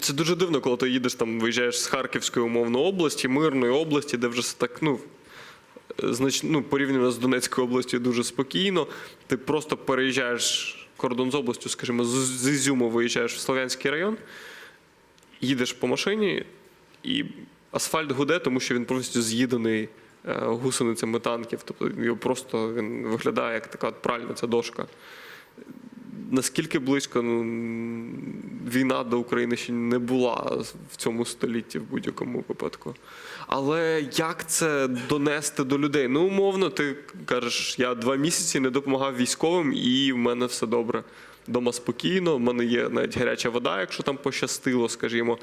Це дуже дивно, коли ти їдеш там, виїжджаєш з Харківської умовно області, мирної області, де вже так, ну. Знач, ну, порівняно з Донецькою областю дуже спокійно. Ти просто переїжджаєш кордон з областю, скажімо, з, Ізюму виїжджаєш в Слов'янський район, їдеш по машині, і асфальт гуде, тому що він повністю з'їдений е, гусеницями танків. Тобто його просто він виглядає як така пральна дошка. Наскільки близько ну, війна до України ще не була в цьому столітті в будь-якому випадку. Але як це донести до людей? Ну, умовно, ти кажеш, я два місяці не допомагав військовим, і в мене все добре. Дома спокійно, в мене є навіть гаряча вода, якщо там пощастило, скажімо.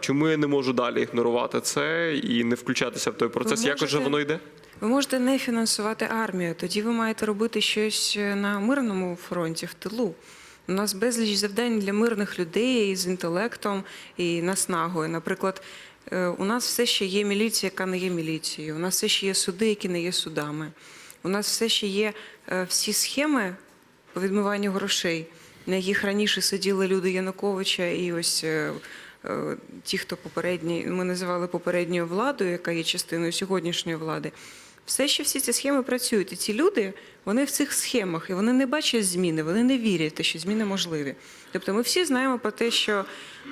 Чому я не можу далі ігнорувати це і не включатися в той процес? Якось же воно йде? Ви можете не фінансувати армію, тоді ви маєте робити щось на мирному фронті, в тилу. У нас безліч завдань для мирних людей з інтелектом і наснагою. Наприклад, е, у нас все ще є міліція, яка не є міліцією. У нас все ще є суди, які не є судами. У нас все ще є е, всі схеми по відмиванню грошей, на яких раніше сиділи люди Януковича і ось. е, е, Ті, хто попередні, ми називали попередньою владою, яка є частиною сьогоднішньої влади, все ще всі ці схеми працюють. І ці люди, вони в цих схемах, і вони не бачать зміни, вони не вірять, те, що зміни можливі. Тобто ми всі знаємо про те, що,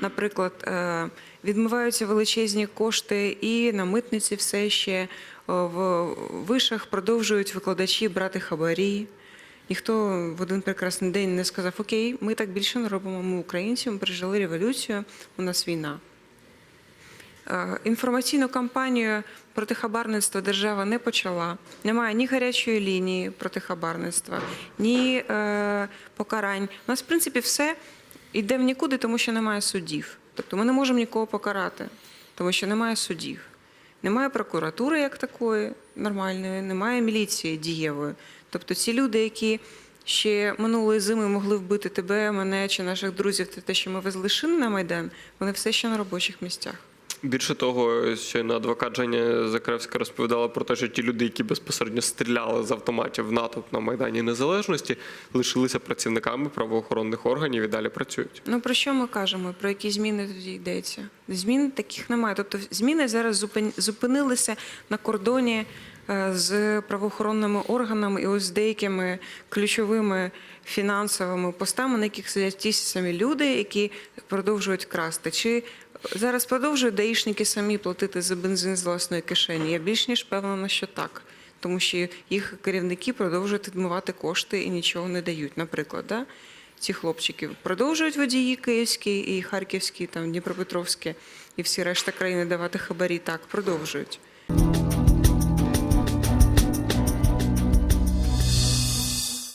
наприклад, е, відмиваються величезні кошти, і на митниці все ще в вишах продовжують викладачі брати хабарі. Ніхто в один прекрасний день не сказав: Окей, ми так більше не робимо. Ми українці, ми пережили революцію, у нас війна. Е, Інформаційну кампанію проти хабарництва держава не почала. Немає ні гарячої лінії проти хабарництва, ні е, покарань. У нас, в принципі, все йде в нікуди, тому що немає судів. Тобто ми не можемо нікого покарати, тому що немає судів. Немає прокуратури як такої нормальної, немає міліції дієвої. Тобто ці люди, які ще минулої зими могли вбити тебе, мене чи наших друзів, те, те, що ми везли шини на Майдан, вони все ще на робочих місцях. Більше того, щойно адвокат Женя Закревська розповідала про те, що ті люди, які безпосередньо стріляли з автоматів в натовп на Майдані Незалежності, лишилися працівниками правоохоронних органів і далі працюють. Ну про що ми кажемо? Про які зміни тоді йдеться? Змін таких немає. Тобто зміни зараз зупин- зупинилися на кордоні з правоохоронними органами і ось деякими ключовими фінансовими постами, на яких сидять ті самі люди, які продовжують красти. Чи зараз продовжують даїшники самі платити за бензин з власної кишені? Я більш ніж певна, що так. Тому що їх керівники продовжують відмивати кошти і нічого не дають, наприклад. Да? ці хлопчики продовжують водії київські і харківські, там Дніпропетровські і всі решта країни давати хабарі. Так, продовжують.